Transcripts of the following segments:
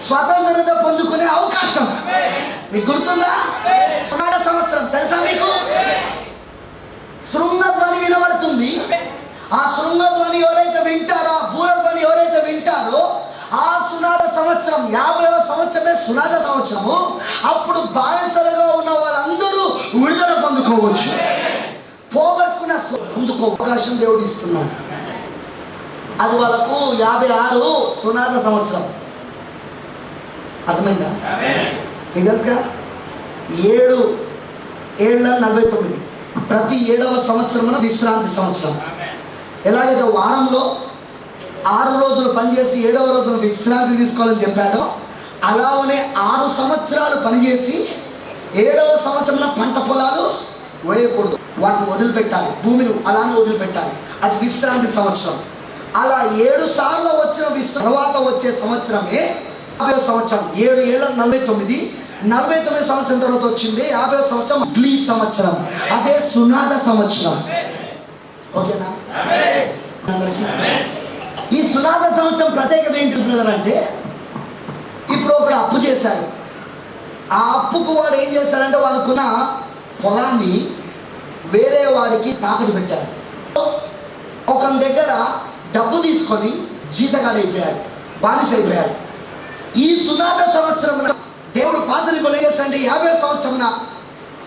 స్వతంత్రత పొందుకునే అవకాశం. మీకు గుర్తుందా? సుమారు సంవత్సరం. తెలుసా మీకు? శృంగధ్వని వినబడుతుంది. ఆ శృంగధ్వని ఎవరైతే వింటారో ఆ బూరధ్వని ఎవరైతే వింటారో ఆ సునాద సంవత్సరం యాభైవ సంవత్సరమే సునాద సంవత్సరము. అప్పుడు బానిసలుగా ఉన్న వాళ్ళందరూ విడుదల పొందుకోవచ్చు. పోగొట్టుకున్న పొందుకో అవకాశం దేవుడు ఇస్తున్నాడు. అది వాళ్ళకు యాభై ఆరు సునాద సంవత్సరం. అర్థమైందా? మీకు తెలుసుగా? ఏడు ఏళ్ళ నలభై తొమ్మిది. ప్రతి ఏడవ సంవత్సరమున విశ్రాంతి సంవత్సరం. ఎలాగైతే వారంలో ఆరు రోజులు పనిచేసి ఏడవ రోజున విశ్రాంతి తీసుకోవాలని చెప్పాడో అలానే ఆరు సంవత్సరాలు పనిచేసి ఏడవ సంవత్సరంలో పంట పొలాలు వేయకూడదు. వాటిని వదిలిపెట్టాలి. భూమిని అలానే వదిలిపెట్టాలి. అది విశ్రాంతి సంవత్సరం. అలా ఏడు సార్లు వచ్చిన విశ్వ తర్వాత వచ్చే సంవత్సరమే యాభై సంవత్సరం. ఏడు ఏళ్ళ నలభై తొమ్మిది. నలభై తొమ్మిది సంవత్సరం తర్వాత వచ్చింది యాభై సంవత్సరం బ్లీ సంవత్సరం. అదే సునాద సంవత్సరం. ఓకేనా? ఈ సునాద సంవత్సరం ప్రత్యేకత ఏంటి అంటే ఇప్పుడు ఒకడు అప్పు చేశారు ఆ అప్పుకు వాడు ఏం చేశారంటే వాళ్ళకున్న పొలాన్ని వేరే వాడికి తాకట్టు పెట్టారు ఒక దగ్గర డబ్బు తీసుకొని జీతగాడైపోయాడు బానిస అయిపోయాడు. ఈ సునాద సంవత్సరం దేవుడు పాత కొనగేసండి. యాభై సంవత్సరం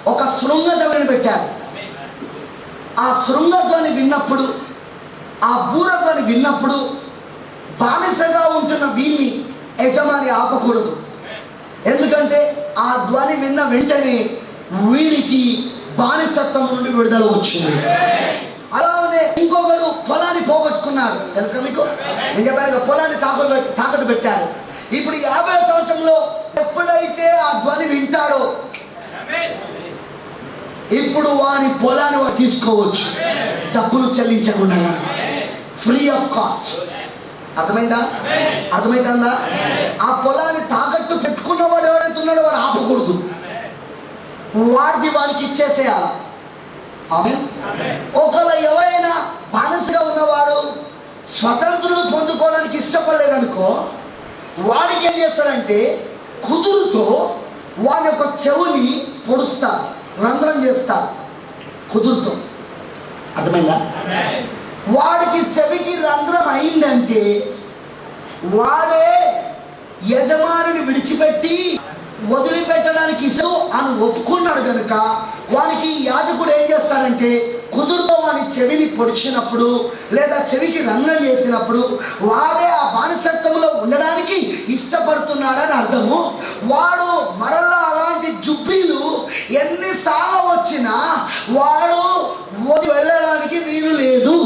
ఒక శృంగధ్వని పెట్టాడు. ఆ శృంగధ్వని విన్నప్పుడు ఆ బూరధ్వని విన్నప్పుడు బానిసగా ఉంటున్న వీళ్ళని యజమాని ఆపకూడదు. ఎందుకంటే ఆ ధ్వని విన్న వెంటనే వీడికి బానిసత్వం నుండి విడుదల వచ్చింది. అలానే ఇంకొకడు కొల తెలుసు తెలుసా మీకు? నేను చెప్పాను పొలాన్ని తాకట్టు పెట్టి తాకట్టు పెట్టారు. ఇప్పుడు యాభై సంవత్సరంలో ఎప్పుడైతే ఆ ధ్వని వింటాడో ఇప్పుడు వాని పొలాన్ని వాడు తీసుకోవచ్చు. డబ్బులు చెల్లించకుండా ఫ్రీ ఆఫ్ కాస్ట్ అర్థమైందా? అర్థమైందా? ఆ పొలాన్ని తాకట్టు పెట్టుకున్నవాడు ఎవడైతే ఉన్నాడో వాడు ఆపకూడదు. వాడిది వాడికి ఇచ్చేసేయాలి. ఆమె ఒకవేళ ఎవరైనా బానిసగా ఉన్నవాడు స్వతంత్రం పొందుకోవడానికి ఇష్టపడలేదనుకో వాడికి ఏం చేస్తారంటే కుదురుతో వాని యొక్క చెవుని పొడుస్తారు రంధ్రం చేస్తారు కుదురుతో. అర్థమైందా? వాడికి చెవికి రంధ్రం అయిందంటే వాడే యజమానిని విడిచిపెట్టి వదిలిపెట్టడానికి ఇసు అని ఒప్పుకున్నాడు కనుక వానికి యాజకుడు ఏం చేస్తాడంటే చెవిని పొడిచినప్పుడు లేదా చెవికి రంగం చేసినప్పుడు వాడే ఆ బానిసత్వంలో ఉండడానికి ఇష్టపడుతున్నాడని అర్థము. వాడు మరలా అలాంటి జుబ్బీలు ఎన్నిసార్లు వచ్చినా వాడు వెళ్ళడానికి వీలు లేదు.